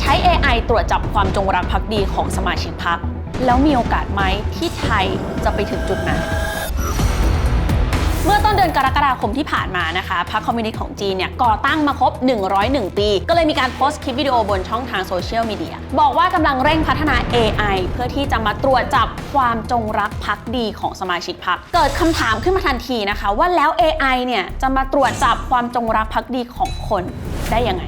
ใช้ AI ตรวจจับความจงรักภักดีของสมาชิกพรรคแล้วมีโอกาสไหมที่ไทยจะไปถึงจุดนั้นเมื่อต้นเดือนกรกฎาคมที่ผ่านมานะคะพรรคคอมมิวนิสต์ของจีนเนี่ยก่อตั้งมาครบ 101 ปี ก็เลยมีการโพสต์คลิปวิดีโอบนช่องทางโซเชียลมีเดียบอกว่ากำลังเร่งพัฒนา AI เพื่อที่จะมาตรวจจับความจงรักภักดีของสมาชิกพรรคเกิดคำถามขึ้นมาทันทีนะคะ ว่าแล้ว AI เนี่ยจะมาตรวจจับความจงรักภักดีของคนได้ยังไง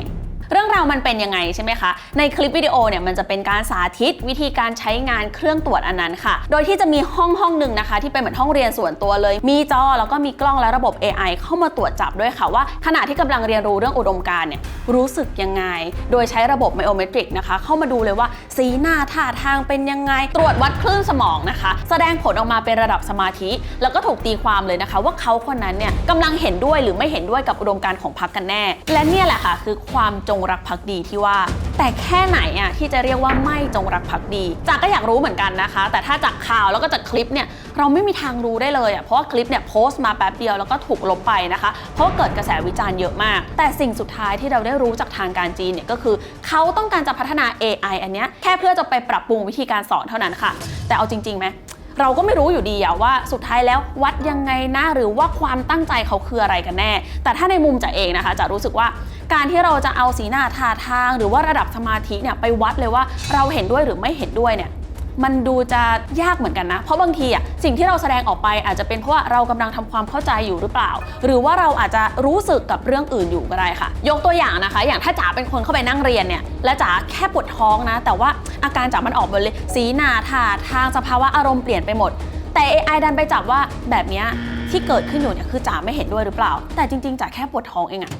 เรื่องราวมันเป็นยังไงใช่ไหมคะ ในคลิปวิดีโอเนี่ยมันจะเป็นการสาธิตวิธีการใช้งานเครื่องตรวจอันนั้นค่ะ โดยที่จะมีห้องห้องหนึ่งนะคะ ที่เป็นเหมือนห้องเรียนส่วนตัวเลย มีจอแล้วก็มีกล้องและระบบ AI เข้ามาตรวจจับด้วยค่ะว่าขณะที่กำลังเรียนรู้เรื่องอุดมการเนี่ยรู้สึกยังไง โดยใช้ระบบไมโอเมตริกนะคะ เข้ามาดูเลยว่าสีหน้าท่าทางเป็นยังไง ตรวจวัดคลื่นสมองนะคะ แสดงผลออกมาเป็นระดับสมาธิ แล้วก็ถูกตีความเลยนะคะ ว่าเขาคนนั้นเนี่ยกำลังเห็นด้วยหรือไม่เห็นด้วยกับอุดมการของพรรคกันแน่ และเนี่ยแหละค่ะ คือความจงรักภักดีที่ว่า แต่แค่ไหนอะที่จะเรียกว่าไม่จงรักภักดีจากก็อยากรู้เหมือนกันนะคะ แต่ถ้าจากข่าวแล้วก็จากคลิปเนี่ยเราไม่มีทางรู้ได้เลยอะเพราะว่าคลิปเนี่ยโพสต์มาแป๊บเดียวแล้วก็ถูกลบไปนะคะ เพราะว่าเกิดกระแสวิจารณ์เยอะมาก แต่สิ่งสุดท้ายที่เราได้รู้จากทางการจีนเนี่ยก็คือ เขาต้องการจะพัฒนา AI อันเนี้ยแค่เพื่อจะไปปรับปรุงวิธีการสอนเท่านั้นค่ะ แต่เอาจริงๆไหม เราก็ไม่รู้อยู่ดีอะว่าสุดท้ายแล้ววัดยังไงนะหรือว่าความตั้งใจเขาคืออะไรกันแน่ แต่ถ้าในมุมจะเองนะคะจะรู้สึกว่าการที่เราจะเอาสีหน้าท่าทาง หรือว่าระดับสมาธิเนี่ยไปวัดเลยว่าเราเห็นด้วยหรือไม่เห็นด้วยเนี่ย มันดูจะยากเหมือนกันนะ เพราะบางทีอะสิ่งที่เราแสดงออกไปอาจจะเป็นเพราะว่าเรากำลังทำความเข้าใจอยู่หรือเปล่า หรือว่าเราอาจจะรู้สึกกับเรื่องอื่นอยู่ก็ได้ค่ะ ยกตัวอย่างนะคะ อย่างถ้าจ๋าเป็นคนเข้าไปนั่งเรียนเนี่ยและจ๋าแค่ปวดท้องนะ แต่ว่าอาการจ๋ามันออกหมดเลย สีหน้าท่าทางสภาวะอารมณ์เปลี่ยนไปหมด แต่ AI ดันไปจับว่าแบบนี้ที่เกิดขึ้นอยู่เนี่ยคือจ๋าไม่เห็นด้วยหรือเปล่า แต่จริงๆจ๋าแค่ปวดท้องเองอะ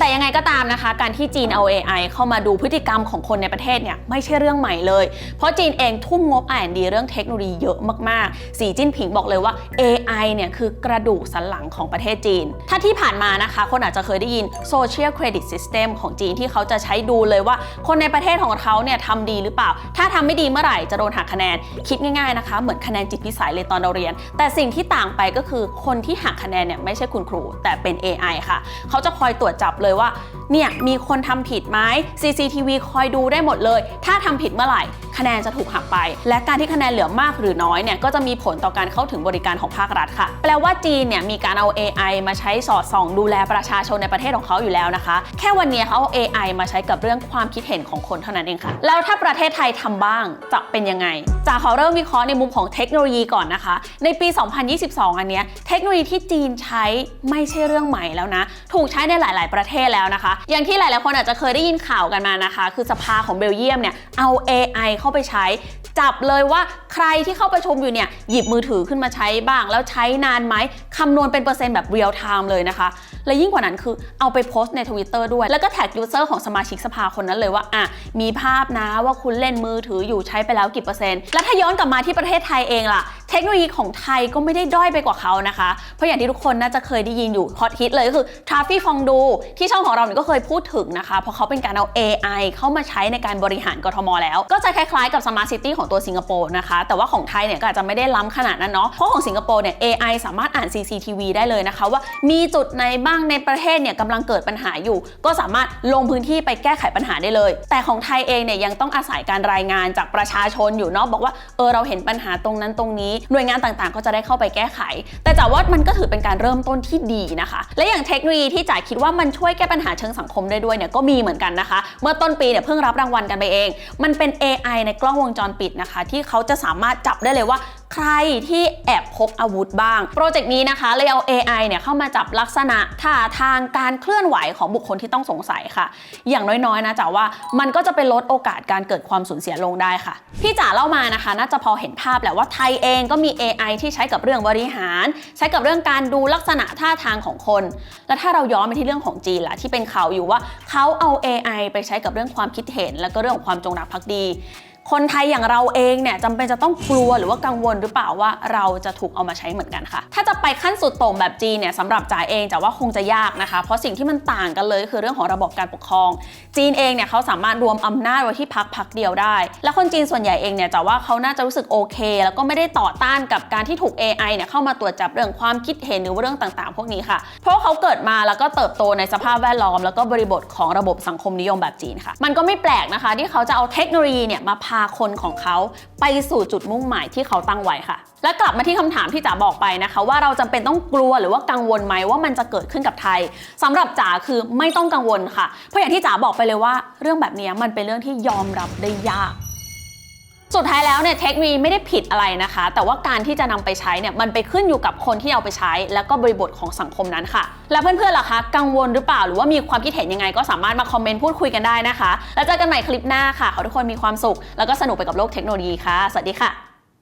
แต่ยังไงก็ตามนะคะ การที่จีนเอา AI เข้ามาดูพฤติกรรมของคนในประเทศเนี่ยไม่ใช่เรื่องใหม่เลย เพราะจีนเองทุ่มงบ R&D เรื่องเทคโนโลยีเยอะมากๆ สีจิ้นผิงบอกเลยว่า AI เนี่ยคือกระดูกสันหลังของประเทศจีน ถ้าที่ผ่านมานะคะ คนอาจจะเคยได้ยิน Social Credit System ของจีนที่เขาจะใช้ดูเลยว่า คนในประเทศของเขาเนี่ยทำดีหรือเปล่า ถ้าทำไม่ดีเมื่อไหร่จะโดนหักคะแนน คิดง่ายๆนะคะ เหมือนคะแนนจิตพิสัยเลยตอนเราเรียน แต่สิ่งที่ต่างไปก็คือคนที่หักคะแนนเนี่ยไม่ใช่คุณครู แต่เป็น AI ค่ะ เขาจะคอยตรวจจับเลยว่าเนี่ยมีคนทำผิดไหม CCTV คอยดูได้หมดเลย ถ้าทำผิดเมื่อไหร่คะแนนจะถูกหักไป และการที่คะแนนเหลือมากหรือน้อยเนี่ยก็จะมีผลต่อการเข้าถึงบริการของภาครัฐค่ะ แปลว่าจีนเนี่ยมีการเอา AI มาใช้สอดส่อง ดูแลประชาชนในประเทศของเขาอยู่แล้วนะคะ แค่วันนี้เขาเอา AI มาใช้กับเรื่องความคิดเห็นของคนเท่านั้นเองค่ะ แล้วถ้าประเทศไทยทำบ้างจะเป็นยังไงจากขอเริ่มวิเคราะห์ในมุมของเทคโนโลยีก่อนนะคะ ในปี 2022 อันเนี้ยเทคโนโลยีที่จีนใช้ไม่ใช่เรื่องใหม่แล้วนะ ถูกใช้ในหลาย ๆ ประเทศแล้วนะคะ อย่างที่หลาย ๆ คนอาจจะเคยได้ยินข่าวกันมานะคะ คือสภาของเบลเยียมเนี่ยเอา AI เข้าาไปใช้ จับเลยว่าใครที่เข้าประชุมอยู่เนี่ยหยิบมือถือขึ้นมาใช้บ้าง แล้วใช้นานไหมคำนวณเป็นเปอร์เซ็นต์แบบเรียลไทม์เลยนะคะ และยิ่งกว่านั้นคือเอาไปโพสต์ใน Twitter ด้วย แล้วก็แท็กยูเซอร์ของสมาชิกสภาคนนั้นเลยว่าอะมีภาพนะว่าคุณเล่นมือถืออยู่ใช้ไปแล้วกี่เปอร์เซ็นต์และถ้าย้อนกลับมาที่ประเทศไทยเองล่ะ เทคโนโลยีของไทยก็ไม่ได้ด้อยไปกว่าเขานะคะ เพราะอย่างที่ทุกคนน่าจะเคยได้ยินอยู่ฮอตฮิตเลยก็คือทราฟี่ฟองดูที่ช่องของเราเนี่ยก็เคยพูดถึงนะคะ เพราะเขาเป็นการเอา AI เข้ามาใช้ในการบริหารกทมแล้ว ก็จะคล้ายๆกับ Smart City ของตัวสิงคโปร์นะคะ แต่ว่าของไทยเนี่ยก็อาจจะไม่ได้ล้ำขนาดนั้นเนาะเพราะของสิงคโปร์เนี่ย AI สามารถอ่าน CCTV ได้เลยนะคะ ว่ามีจุดไหนบ้างในประเทศเนี่ยกำลังเกิดปัญหาอยู่ ก็สามารถลงพื้นที่ไปแก้ไขปัญหาได้เลย แต่ของไทยเองเนี่ยยังต้องอาศัยการรายงานจากประชาชนอยู่เนาะบอกว่าเออเราเห็นปัญหาตรงนั้นตรงนี้หน่วยงานต่างๆ ก็จะได้เข้าไปแก้ไข แต่จ๋าว่ามันก็ถือเป็นการเริ่มต้นที่ดีนะคะ และอย่างเทคโนโลยีที่จ๋าคิดว่ามันช่วยแก้ปัญหาเชิงสังคมได้ด้วยเนี่ยก็มีเหมือนกันนะคะ เมื่อต้นปีเนี่ยเพิ่งรับรางวัลกันไปเอง มันเป็น AI ในกล้องวงจรปิดนะคะ ที่เขาจะสามารถจับได้เลยว่า ใครที่แอบพกอาวุธบ้าง โปรเจกต์นี้นะคะเลยเอา AI เนี่ยเข้ามาจับลักษณะท่าทางการเคลื่อนไหวของบุคคลที่ต้องสงสัยค่ะ อย่างน้อยๆนะจ๋าว่ามันก็จะไปลดโอกาสการเกิดความสูญเสียลงได้ค่ะ พี่จ๋าเล่ามานะคะ น่าจะพอเห็นภาพแหละว่าไทยเองก็มี AI ที่ใช้กับเรื่องบริหาร ใช้กับเรื่องการดูลักษณะท่าทางของคน และถ้าเราย้อนไปที่เรื่องของจีนล่ะที่เป็นข่าวอยู่ว่าเขาเอา AI ไปใช้กับเรื่องความคิดเห็น แล้วก็เรื่องของความจงรักภักดี คนไทยอย่างเราเองเนี่ยจำเป็นจะต้องกลัวหรือว่ากังวลหรือเปล่าว่าเราจะถูกเอามาใช้เหมือนกันค่ะ ถ้าจะไปขั้นสุดโต่งแบบจีนเนี่ยสำหรับจ๋าเองจ๋าว่าคงจะยากนะคะ เพราะสิ่งที่มันต่างกันเลย คือเรื่องของระบบการปกครอง จีนเองเนี่ยเขาสามารถรวมอำนาจไว้ที่พักพักเดียวได้ และคนจีนส่วนใหญ่เองเนี่ยจ๋าว่าเขาน่าจะรู้สึกโอเค แล้วก็ไม่ได้ต่อต้านกับการที่ถูก AI เนี่ยเข้ามาตรวจจับเรื่องความคิดเห็นหรือว่าเรื่องต่างๆ พวกนี้ค่ะ เพราะเขาเกิดมาแล้วก็เติบโตในสภาพแวดล้อม แล้วก็บริบทของระบบสังคมนิยมแบบจีนค่ะ มันก็ไม่แปลกนะคะ ที่เขาจะเอาเทคโนโลยีเนี่ยมาพาคนของเขาไปสู่จุดมุ่งหมายที่เขาตั้งไว้ค่ะ และกลับมาที่คำถามที่จ๋าบอกไปนะคะ ว่าเราจำเป็นต้องกลัวหรือว่ากังวลไหมว่ามันจะเกิดขึ้นกับไทยสำหรับจ๋าคือไม่ต้องกังวลค่ะ เพราะอย่างที่จ๋าบอกไปเลยว่า เรื่องแบบนี้มันเป็นเรื่องที่ยอมรับได้ยาก สุดท้ายแล้วเนี่ยเทคโนโลยีไม่ได้ผิดอะไรนะคะ แต่ว่าการที่จะนำไปใช้เนี่ยมันไปขึ้นอยู่กับคนที่เอาไปใช้ แล้วก็บริบทของสังคมนั้นค่ะ แล้วเพื่อนๆล่ะคะ กังวลหรือเปล่าหรือว่ามีความคิดเห็นยังไง ก็สามารถมาคอมเมนต์พูดคุยกันได้นะคะ แล้วเจอกันใหม่คลิปหน้าค่ะขอทุกคนมีความสุข แล้วก็สนุกไปกับโลกเทคโนโลยีค่ะ สวัสดีค่ะ